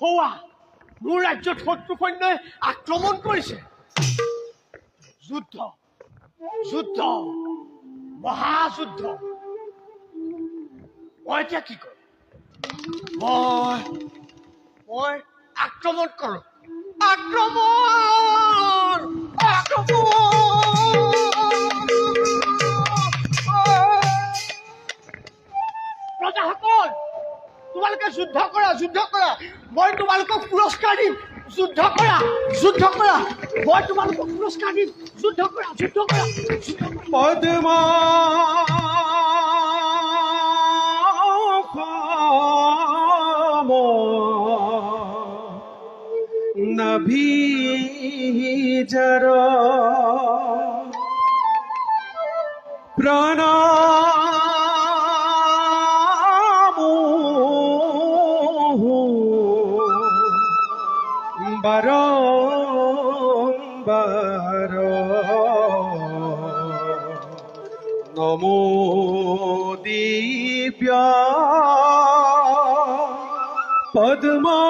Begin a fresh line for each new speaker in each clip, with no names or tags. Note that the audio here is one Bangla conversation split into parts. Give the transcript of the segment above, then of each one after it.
সৌৱা মোৰ ৰাজ্যত শত্ৰু সৈন্যই আক্ৰমণ কৰিছে। যুদ্ধ যুদ্ধ, মহাযুদ্ধ। মই এতিয়া কি কৰিম? মই মই আক্ৰমণ কৰোঁ। আক্ৰমণ! আক্ৰমণ! তোমালোকে যুদ্ধ কৰা যুদ্ধ কৰা। মই তোমালোকক পুৰস্কাৰ দিম, যুদ্ধ কৰা যুদ্ধ কৰা। মই তোমালোকক পুৰস্কাৰ দিম, যুদ্ধ কৰা যুদ্ধ কৰা যুদ্ধ কৰা।
পদ্মা নভি জর বারম্বার নমো দিব্য পদ্মমালা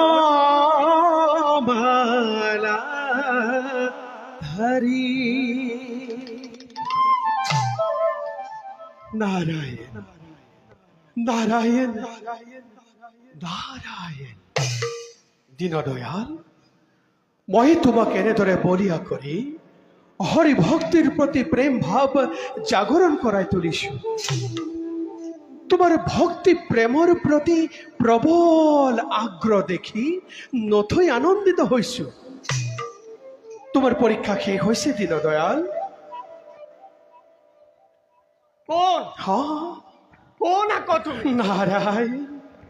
ধরি নারায়ণ নারায়ণ নারায়ণ। দীনদয়াল মই তোমাক এনেদৰে বলিয়া কৰি হৰি ভক্তিৰ প্ৰতি প্ৰেম ভাৱ জাগৰণ কৰাই তুলিছো। তোমাৰ ভক্তি প্ৰেমৰ প্ৰতি প্ৰবল আগ্ৰহ দেখি নথৈ আনন্দিত হৈছো। তোমাৰ পৰীক্ষা শেষ হৈছে দীনদয়াল।
কোন?
হা?
কোন তুমি?
নাৰায়ণ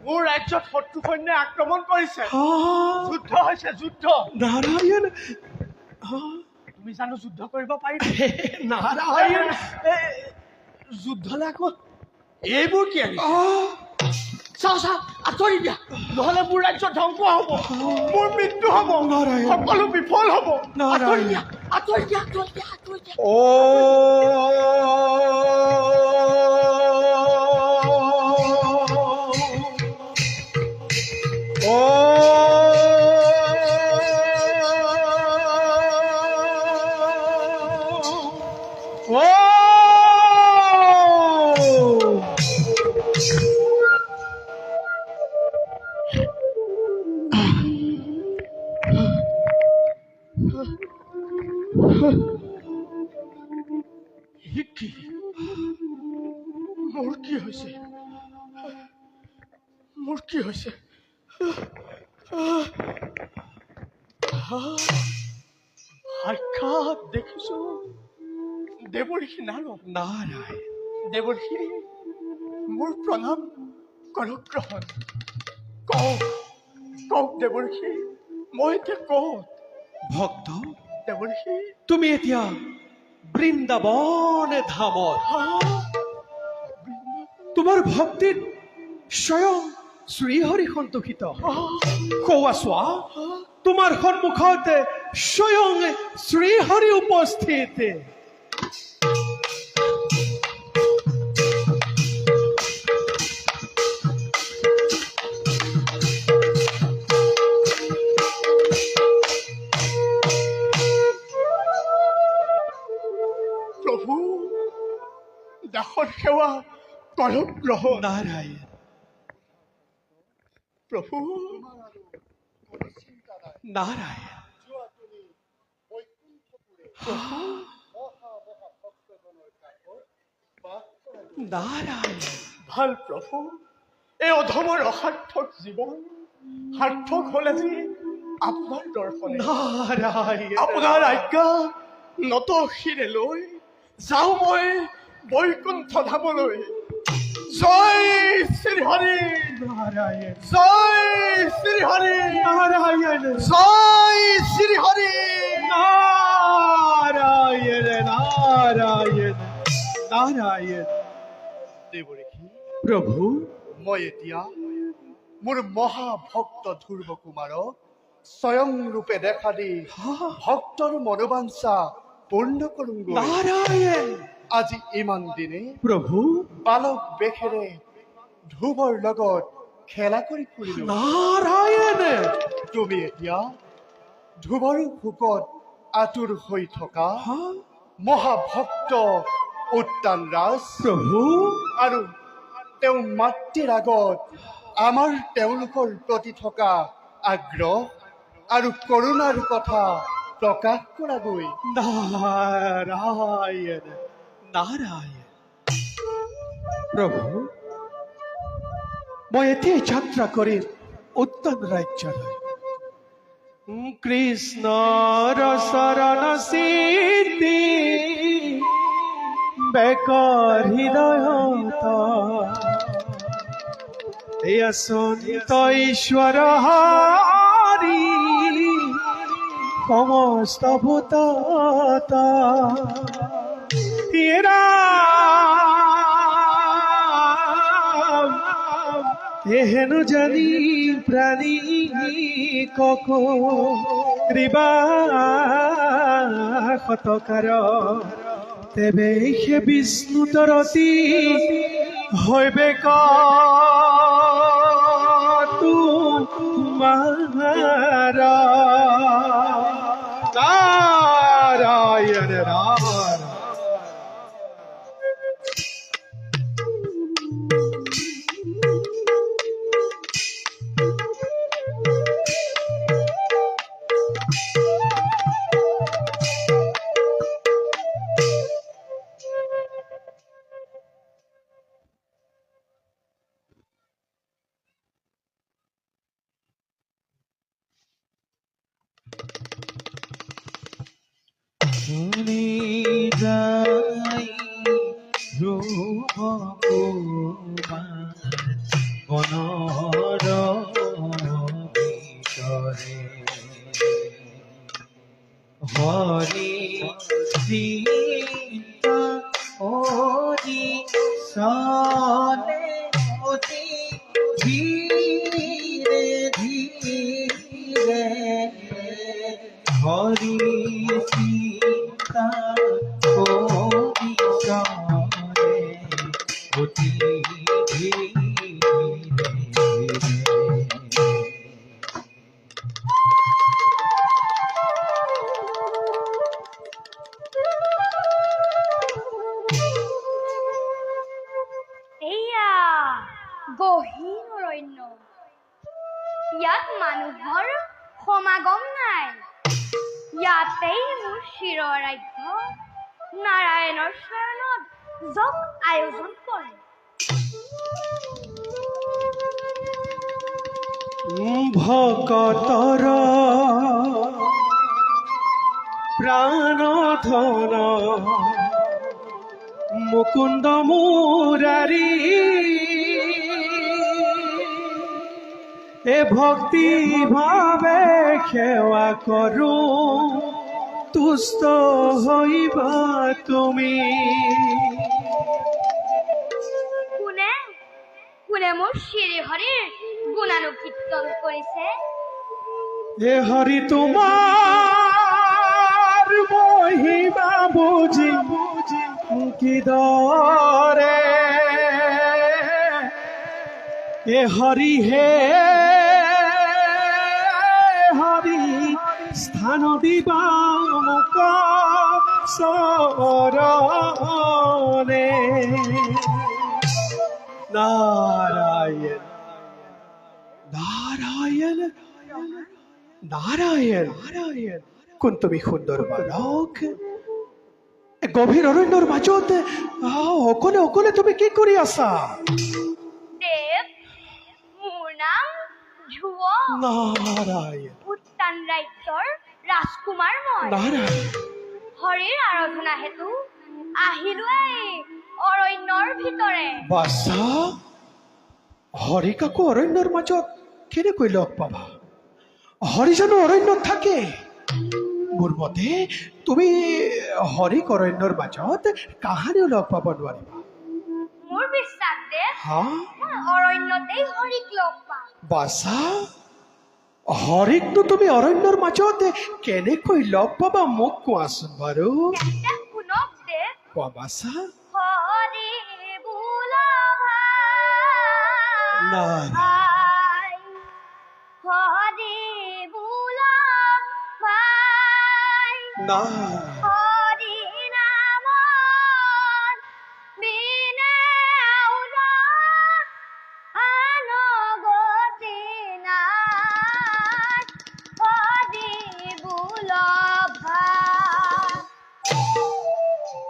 মোৰ ৰাজ্যত শত্ৰু সৈন্যই আক্ৰমণ কৰিছে। যুদ্ধ হৈছে যুদ্ধ।
নাৰায়ণ। হা।
তুমি জানো যুদ্ধ কৰিব পাৰিবা?
নাৰায়ণ।
এ, যুদ্ধলে আকৌ এইবোৰ কি চাওঁ চাওঁ আঁতৰি দিয়া। নহ'লে মোৰ ৰাজ্য ধ্বংস হ'ব। মোৰ মৃত্যু হ'ব। সকলো বিফল হ'ব। আঁতৰি দিয়া আঁতৰি দিয়া আঁতৰি দিয়া আঁতৰি দিয়া। মোর কি হয়েছে? সাক্ষাৎ দেখিছো? দেৱৰ্ষী
নাৰক নাৰায়
দেৱৰ্ষী মোৰ প্ৰণাম কৰক কওক কওক দেৱৰ্ষী মই এতিয়া কওক
ভক্ত
দেৱৰ্ষী
তুমি এতিয়া বৃন্দাবন ধামত। তোমাৰ ভক্তিত স্বয়ং শ্ৰীহৰি সন্তোষিত কোৱা চোৱা তোমাৰ সন্মুখতে স্বয়ং শ্ৰীহৰি উপস্থিত।
প্ৰভু দাসৰ সেৱা কৰক গ্ৰহণ।
নারায়ণ
প্ৰভু
নারায়ণ। নারায়ণ।
ভালো প্ৰভু এই অধমৰ অসাৰ্থক জীৱন সাৰ্থক হ'ল আজি আপোনাৰ দৰ্শনে
নারায়ণ।
আপোনাৰ আজ্ঞা নত শিৰে লৈ যাওঁ মই বৈকুণ্ঠ ধামলৈ। জয় শ্ৰীহৰি
নারায়ণ
জয় শ্ৰীহৰি
নারায়ণ
জয় শ্ৰীহৰি
নারায়ণ নারায়ণ নারায়ণ
দেৱৰেখি
প্ৰভু
মই এতিয়া মোৰ মহাভক্ত ধ্ৰুৱ কুমাৰক স্বয়ং ৰূপে দেখা দি ভক্তৰ মনোবাঞ্ছা পূৰ্ণ কৰোঁগৈ।
নারায়ণ
আজি ইমান দিনে
প্ৰভু।
বালক বেশেৰে ধ্ৰুৱৰ লগত খেলা কৰি ফুৰিলো
নারায়ণ!
তুমি এতিয়া ধ্ৰুৱৰো ভোকত আতুৰ হৈ থকা মহাভক্ত উত্তান ৰাজ
প্রভু
আৰু তেওঁ মাতৃৰ আগত আমাৰ তেওঁলোকৰ প্ৰতি থকা আগ্ৰহ আৰু কৰোণাৰ কথা প্ৰকাশ কৰাগৈ
নারায়ণ নারায়ণ প্রভু এতিয়াই যাত্ৰা কৰিম, উত্তম ৰাজ্যলৈ কৃষ্ণৰ শৰণ সিদ্ধি, বেকৰ হৃদয়ত এয়া সন্ত ঈশ্বৰ হাৰি, সমস্ত এরা এহেন জানি প্রাণী কক কৃবা শতকাৰ তেবে সে বিষ্ণু তৰতি হৈবে তোমাৰ নারায়ণ নারায়ণ
শিৰৰ ৰাজ্য নাৰায়ণৰ চৰণত আয়োজন কৰে
ভকতৰ প্ৰাণ ধন, মুকুন্দ মুরারি, এ ভক্তি ভাবে সেৱা করু তুষ্ট হইবা তুমি।
কোনে? কোনে মোৰ শ্ৰীহৰিৰ গুণানুকীৰ্তন কৰিছে
এ হরি তোমার মহিমা বুঝি কি দরে? এ হরি হে হরি স্থান দিবা মুক সরণে। নারায়ণ নারায়ণ নারায়ণ। নারায়ণ কোন তুমি সুন্দৰ বালক? এ গভীৰ অৰণ্যৰ মাজত অকলে অকলে তুমি কি কৰি আছা? নাৰায়ণ
ৰাজকুমাৰ মই হৰিৰ আৰাধনা হেতু আহিলো এই অৰণ্যৰ ভিতৰে
বাছা হৰিকাকো অৰণ্যৰ মাজত কেনেকৈ লগ পাবা? হৰি জানো অৰণ্যত থাকে। মোৰ মতে তুমি হৰিক অৰণ্যৰ মাজত কাহানিও লগ পাব নোৱাৰিবা।
মোৰ বিশ্বাস মই অৰণ্যতেই হৰিক লগ পাম।
বাছা હરેકનું તમે અરણ્યર માચો તે કેને કોઈ લોપ બાબા મોકો
આસન ભરો બાબાસા
ના ના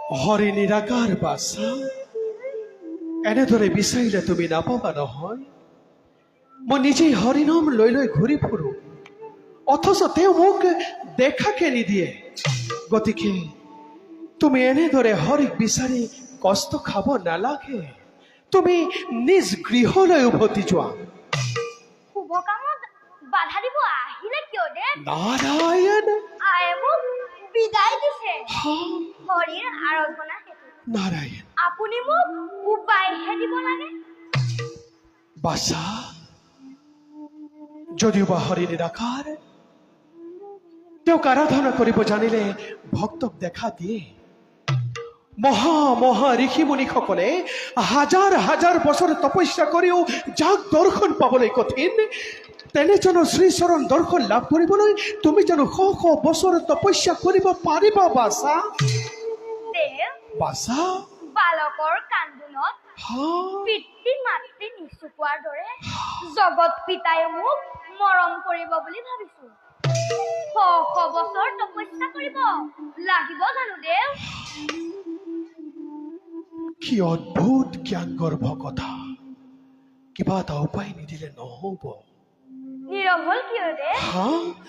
হৰি
নিৰাকাৰ বাছা এনেদৰে বিচাৰিলে তুমি নাপাবা নহয় মই নিজেই হৰিনাম লৈ লৈ ঘূৰি ফুৰো। অথচ তেওঁ মোক দেখাকে নিদিয়ে। গতিকে তুমি এনেদৰে হৰিক বিচাৰি কষ্ট খাব নালাগে। তুমি নিজ গৃহলৈ উভতি যোৱা।
শুভ কামত বাধা দিব আহিলে কিয় দে?
নাৰায়ণ!
বিদায় দিছে।
হা,
হৰিৰ আৰাধনা হেতু। আপুনি মোক উপায়হে দিব লাগে?
বাছা যদিও বা তেওঁক আৰাধনা কৰিব জানিলে ভক্তক দেখা দিয়ে মহা মহা ঋষি মুনিসকলে হাজাৰ হাজাৰ বছৰ তপস্যা কৰিও যাক দৰ্শন পাবলৈ কঠিন তেনেজনৰ শ্ৰীচৰণ দৰ্শন লাভ কৰিবলৈ তুমি জানো শ শ বছৰ তপস্যা কৰিব পাৰিবা বাছা। বাছা।
বালকৰ কান্দোনত পিতৃ মাতৃ নিচুকোৱাৰ দৰে জগত পিতাই মোক মৰম কৰিব বুলি ভাবিছো। শ শ বছৰ তপস্যা কৰিব লাগিব জানো দেৱ
কি অদ্ভুত জ্ঞান গৰ্ভ কথা। কিবা এটা উপায় নিদিলে নহব।
নীৰৱ হ'ল কিয় দেৱ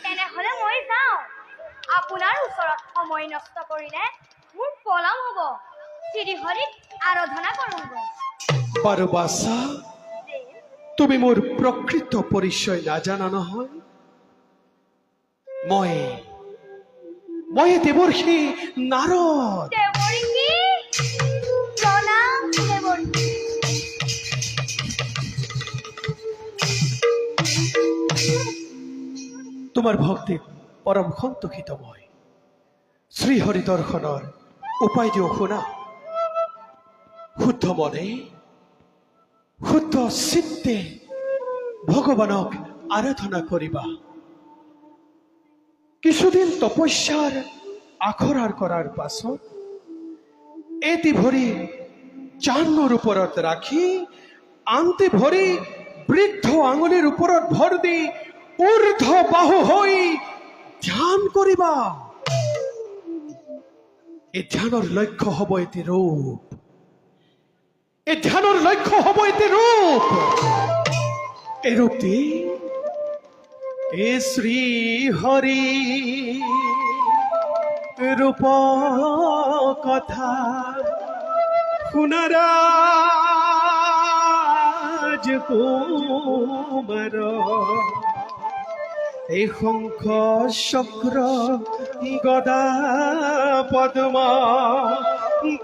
তেনেহলে মই যাওঁ। আপোনাৰ ওচৰত সময় নষ্ট কৰিলে মোৰ পলম হ'ব। শ্ৰীহৰিক আৰাধনা কৰোঁগৈ।
বাৰু বাছা তুমি মোৰ প্ৰকৃত পৰিচয় নাজানা নহয়। মই মই দেৱৰ্ষি নাৰদ। তোমাৰ ভক্তিত পৰম সন্তোষিত মই শ্ৰীহৰি দৰ্শনৰ উপায় দিওঁ শুনা। শুদ্ধ মনে, শুদ্ধ চিত্তে ভগৱানক আৰাধনা কৰিবা। কিছুদিন তপস্যাৰ আখৰাৰ কৰাৰ পাছত এটি ভৰি জানৰ ওপৰত ৰাখি, আনটি ভৰি বৃদ্ধ আঙুলিৰ ওপৰত ভৰ দি ঊৰ্ধ বাহু হৈ ধ্যান কৰিবা এই ধ্যানৰ লক্ষ্য হ'ব এটি ৰূপ এই ধ্যানৰ লক্ষ্য হ'ব এটি ৰূপ এই ৰূপটি এ শ্ৰী হৰি রূপ কথা শুনারাজ কুমার এই শংখ চক্র গদা পদ্ম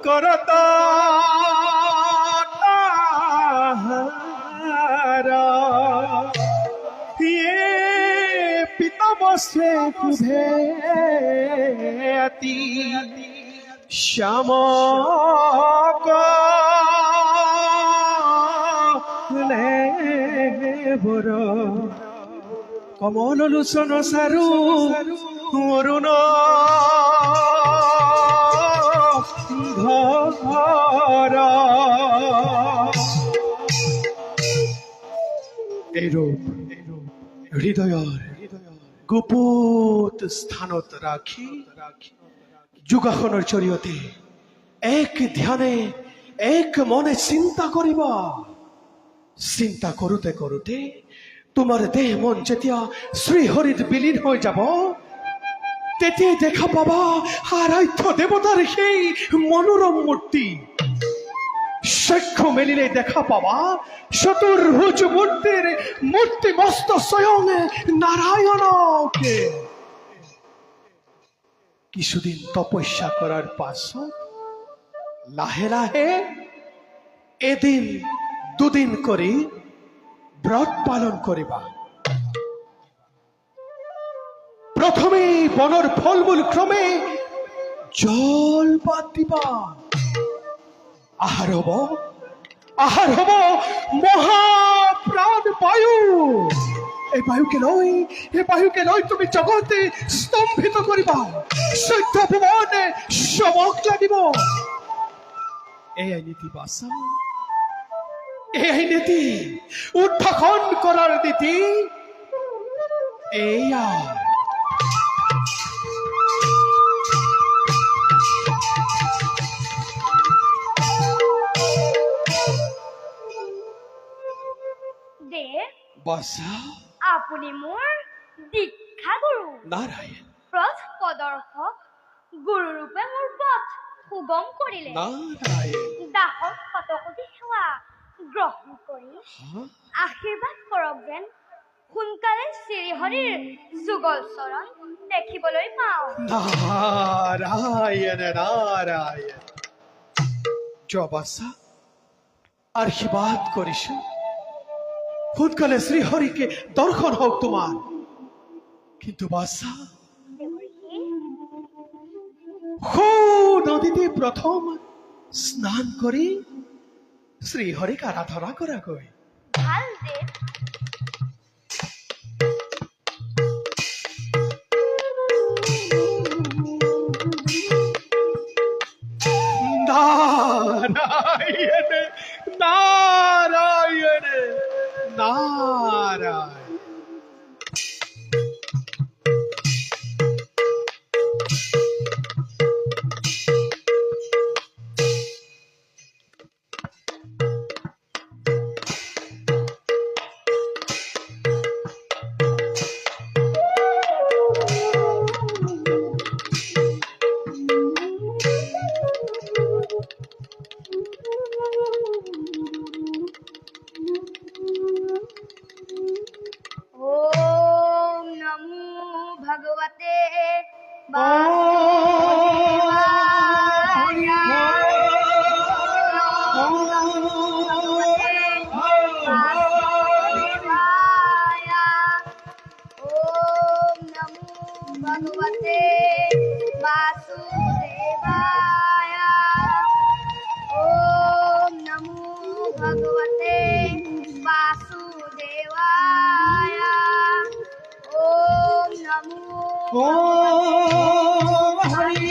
করত পিতামস্যে কুধে শ্যাম বর। কমল লোচন সারু অরুণ ঘর। হৃদয়ৰ গুপুত স্থানত ৰাখি যোগাসনৰ জৰিয়তে এক ধ্যানে, এক মনে চিন্তা কৰিবা। চিন্তা কৰোতে কৰোতে তোমাৰ দেহ মন যেতিয়া শ্ৰীহৰিত বিলীন হৈ যাব, তেতিয়াই দেখা পাবা আৰাধ্য দেৱতাৰ সেই মনোৰম মূৰ্তি। চক্ষু মেলিলে দেখা পাবা চতুর্ভুজ মূর্তির মূর্তি মস্ত স্বয়ং নারায়ণকে কিছুদিন তপস্যা করার পাছত লাহে লাহে এদিন দুদিন করে ব্রত পালন করিবা। প্রথমে বনর ফলমূল ক্রমে জল পাত দিবা। আহার হব আহার হব মহাপ্রাণ বায়ু। এই বায়ুকে নয় এই বায়ুকে নয় তুমি জগতে স্তম্ভিত করিবা। সৈন্য ভুবনে চমক লাগিব এয়াই নীতি বাসা এয়াই নীতি উদ্ভাসন কৰাৰ নীতি
দেৱ
বাসা।
আপুনি মোৰ দীক্ষা গুৰু।
নারায়ণ।
পথ প্ৰদৰ্শক গুৰুৰূপে মোৰ পথ সুগম কৰিলে।
নারায়ণ।
দাসক শতকোটি সেৱা। গ্ৰহণ কৰি
হা
আশীৰ্বাদ কৰক যেন সোনকালে শ্ৰীহৰিৰ যুগল চৰণ দেখিবলৈ পাওঁ।
নাৰায়ণ নারায়ণ জবাসা আশীর্বাদ কৰিছো। সোনকালে শ্ৰীহৰিকে দৰ্শন হওক তোমাৰ। কিন্তু বাসা
দেৱৰ্ষি
সৌ নদীতে প্ৰথম স্নান কৰি শ্ৰীহৰিক করা কই।
ভালো দেৱ নমো হরি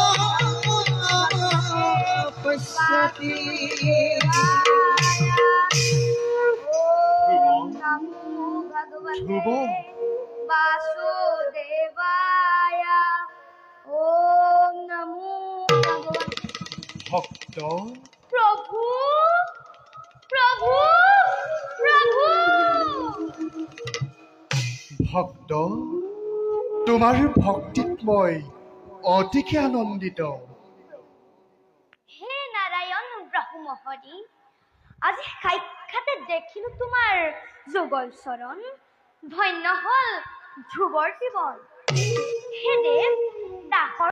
ভগবতে
ভক্ত
প্রভু প্রভু প্রভু
ভক্ত তোমাৰ ভক্তিত মই অতিকে আনন্দিত
হে নারায়ণ ব্রহ্ম আজ সাক্ষাতে দেখিলো তোমাৰ যুগল চৰণ ধন্য হল ধ্ৰুৱৰ জীৱন। হে দাসৰ